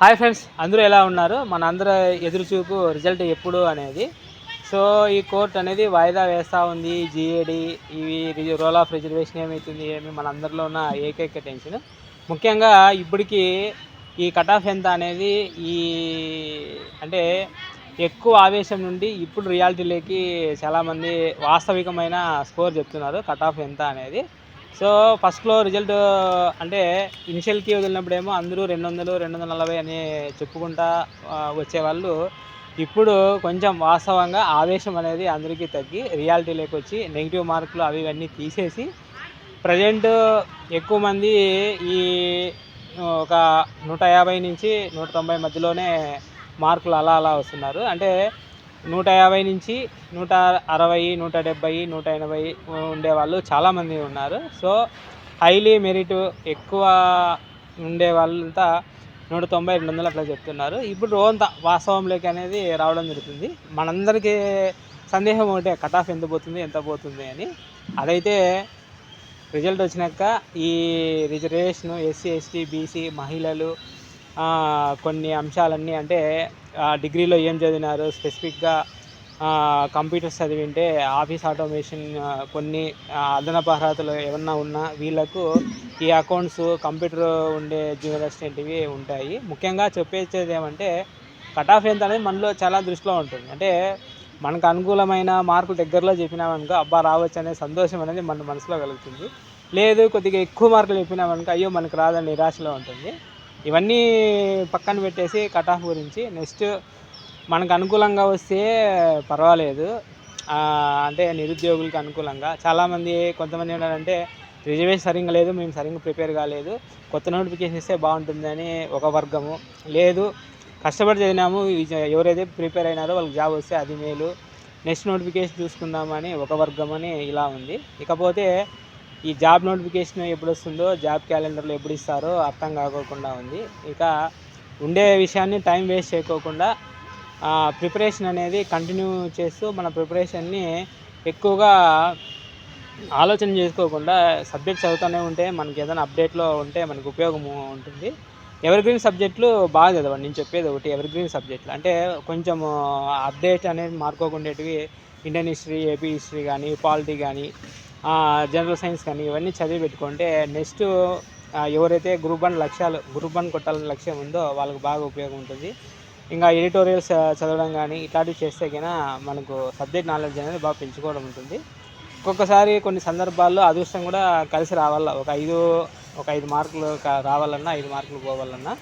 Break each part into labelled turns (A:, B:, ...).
A: Hi friends అందరూ ఎలా ఉన్నారు? మన అందరూ ఎదురుచూపు రిజల్ట్ ఎప్పుడు అనేది. సో ఈ కోర్ట్ అనేది వాయిదా వేస్తూ ఉంది జిఏడి ఇవి రోల్ ఆఫ్ రిజర్వేషన్ ఏమవుతుంది ఏమి మన అందరిలో ఉన్న ఏకైక టెన్షన్. ముఖ్యంగా ఇప్పటికి ఈ కట్ ఆఫ్ ఎంత అనేది ఈ అంటే ఎక్కువ ఆవేశం నుండి ఇప్పుడు రియాలిటీలోకి చాలామంది వాస్తవికమైన స్కోర్ చెప్తున్నారు కట్ ఆఫ్ ఎంత అనేది. సో ఫస్ట్లో రిజల్ట్ అంటే ఇనిషియల్కి వదిలినప్పుడేమో అందరూ రెండు వందలు రెండు వందల నలభై అని చెప్పుకుంటా వచ్చేవాళ్ళు. ఇప్పుడు కొంచెం వాస్తవంగా ఆవేశం అనేది అందరికీ తగ్గి రియాలిటీలోకి వచ్చి నెగిటివ్ మార్కులు అవి ఇవన్నీ తీసేసి ప్రజెంట్ ఎక్కువ మంది ఈ ఒక నూట యాభై నుంచి నూట తొంభై మధ్యలోనే మార్కులు అలా అలా వస్తున్నారు. అంటే నూట యాభై నుంచి నూట అరవై నూట డెబ్బై నూట ఎనభై ఉండే వాళ్ళు చాలామంది ఉన్నారు. సో హైలీ మెరిట్ ఎక్కువ ఉండే వాళ్ళంతా నూట తొంభై రెండు వందలు అట్లా చెప్తున్నారు. ఇప్పుడు రోంత వాస్తవంలోకి అనేది రావడం జరుగుతుంది. మనందరికీ సందేహం ఒకటే కట్ ఆఫ్ ఎంత పోతుంది ఎంత పోతుంది అని. అదైతే రిజల్ట్ వచ్చినాక ఈ రిజర్వేషన్ ఎస్సీ ఎస్టీ బీసీ మహిళలు కొన్ని అంశాలన్నీ అంటే డిగ్రీలో ఏం చదివినారు స్పెసిఫిక్గా కంప్యూటర్స్ చదివింటే ఆఫీస్ ఆటోమేషన్ కొన్ని అదనపు అర్హతలు ఏమన్నా ఉన్నా వీళ్ళకు ఈ అకౌంట్స్ కంప్యూటర్ ఉండే జూనియర్ అసిస్టెంట్వి ఉంటాయి. ముఖ్యంగా చెప్పేది ఏమంటే కట్ ఆఫ్ ఎంత అనేది మనలో చాలా దృష్టిలో ఉంటుంది. అంటే మనకు అనుకూలమైన మార్కులు దగ్గరలో చెప్పినామనుకో అబ్బా రావచ్చు అనే సంతోషం అనేది మన మనసులో కలుగుతుంది. లేదు కొద్దిగా ఎక్కువ మార్కులు చెప్పినామనుకో అయ్యో మనకు రాదని నిరాశలో ఉంటుంది. ఇవన్నీ పక్కన పెట్టేసి కట్ ఆఫ్ గురించి. నెక్స్ట్ మనకు అనుకూలంగా వస్తే పర్వాలేదు. అంటే నిరుద్యోగులకు అనుకూలంగా. చాలామంది కొంతమంది ఏంటంటే రిజర్వేషన్ సరిగ్గా లేదు మేము సరిగ్గా ప్రిపేర్ కాలేదు. కొత్త నోటిఫికేషన్ ఇస్తే బాగుంటుందని ఒక వర్గము. లేదు కష్టపడి చదివినాము ఎవరైతే ప్రిపేర్ అయినారో వాళ్ళకి జాబ్ వస్తే అది మేలు. నెక్స్ట్ నోటిఫికేషన్ చూసుకుందామని ఒక వర్గం అని ఇలా ఉంది. ఇకపోతే ఈ జాబ్ నోటిఫికేషన్ ఎప్పుడు వస్తుందో జాబ్ క్యాలెండర్లో ఎప్పుడు ఇస్తారో అర్థం కాకోకుండా ఉంది. ఇక ఉండే విషయాన్ని టైం వేస్ట్ చేయకోకుండా ప్రిపరేషన్ అనేది కంటిన్యూ చేస్తూ మన ప్రిపరేషన్ని ఎక్కువగా ఆలోచన చేసుకోకుండా సబ్జెక్ట్ చదువుతూనే ఉంటే మనకి ఏదైనా అప్డేట్లో ఉంటే మనకు ఉపయోగం ఉంటుంది. ఎవర్ గ్రీన్ సబ్జెక్టులు బాగా చదవండి. నేను చెప్పేది ఒకటి ఎవర్ గ్రీన్ సబ్జెక్టులు. అంటే కొంచెం అప్డేట్ అనేది మార్కోకుండేటివి ఇండియన్ హిస్టరీ ఏపీ హిస్టరీ కానీ పాలిటీ కానీ జనరల్ సైన్స్ కానీ ఇవన్నీ చదివి పెట్టుకుంటే నెక్స్ట్ ఎవరైతే గ్రూప్ వన్ లక్ష్యాలు గ్రూప్ వన్ కొట్టాలని లక్ష్యం ఉందో వాళ్ళకి బాగా ఉపయోగం ఉంటుంది. ఇంకా ఎడిటోరియల్స్ చదవడం కానీ ఇట్లాంటివి చేస్తే కన్నా మనకు సబ్జెక్ట్ నాలెడ్జ్ అనేది బాగా పెంచుకోవడం ఉంటుంది. ఒక్కొక్కసారి కొన్ని సందర్భాల్లో అదృష్టం కూడా కలిసి రావాల? ఒక ఐదు ఒక ఐదు మార్కులు రావాలన్నా ఐదు మార్కులు పోవాలన్నా.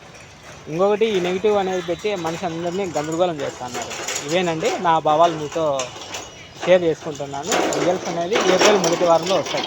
A: ఇంకొకటి ఈ నెగిటివ్ అనేది పెట్టి మనిషి అందరినీ గందరగోళం చేస్తున్నారు ఇవేనండి నా భావాలు మీతో షేర్ చేసుకుంటున్నాను. రిజల్ట్స్ అనేది ఏప్రిల్ మొదటి వారంలో వస్తాయి.